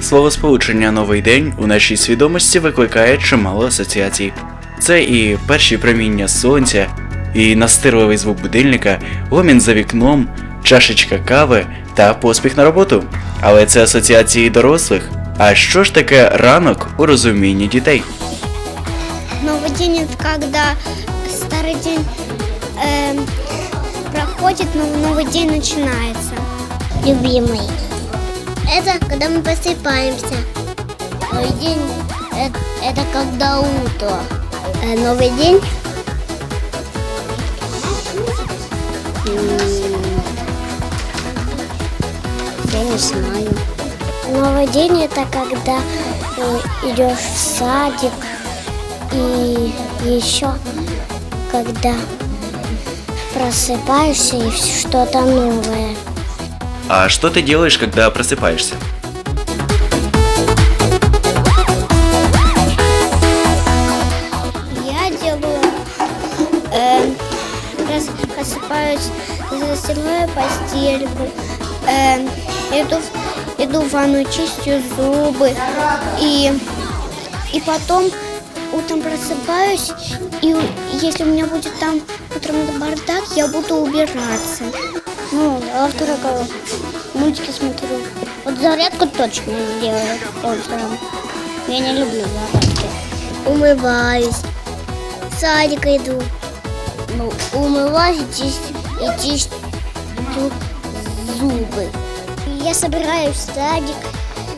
Словосполучення новий день у нашій свідомості викликає чимало асоціацій. Це і перші проміння сонця, і настирливий звук будильника, гомін за вікном, чашечка кави та поспіх на роботу. Але це асоціації дорослих. А що ж таке ранок у розумінні дітей? Новый день это когда старый день эм, проходит, но новый день начинается. Любимый. Это когда мы просыпаемся. Новый день это, это когда утро. Э, новый день. Я не знаю. Новый день это когда э, идешь в садик и еще когда просыпаешься и что-то новое. А что ты делаешь, когда просыпаешься? Я делаю, э, просыпаюсь, застилаю постельку, э, иду, иду в ванную, чистю зубы и, и потом утром просыпаюсь, и если у меня будет там утром бардак, я буду убираться. Ну, а во вторых мультики смотрю. Вот зарядку точно не делаю утром. Я не люблю зарядки. Умываюсь. В садик иду. Ну, умываюсь и чистю, и чистю зубы. Я собираюсь в садик.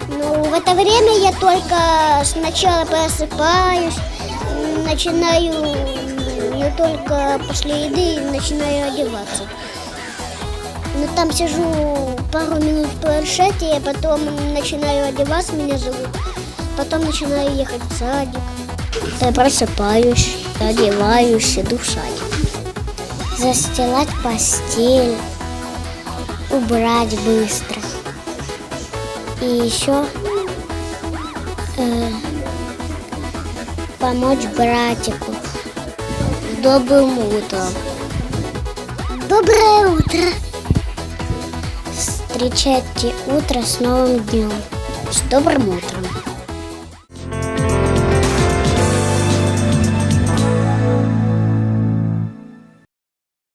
Но в это время я только сначала просыпаюсь, начинаю не только после еды начинаю одеваться. Ну там сижу пару минут в планшете, потом начинаю одеваться, меня зовут. Потом начинаю ехать в садик. Я просыпаюсь, одеваюсь, иду в садик. Застилать постель, убрать быстро. И еще э, помочь братику. С добрым утром. Доброе утро. Встречайте утро с новым днем. С добрым утром.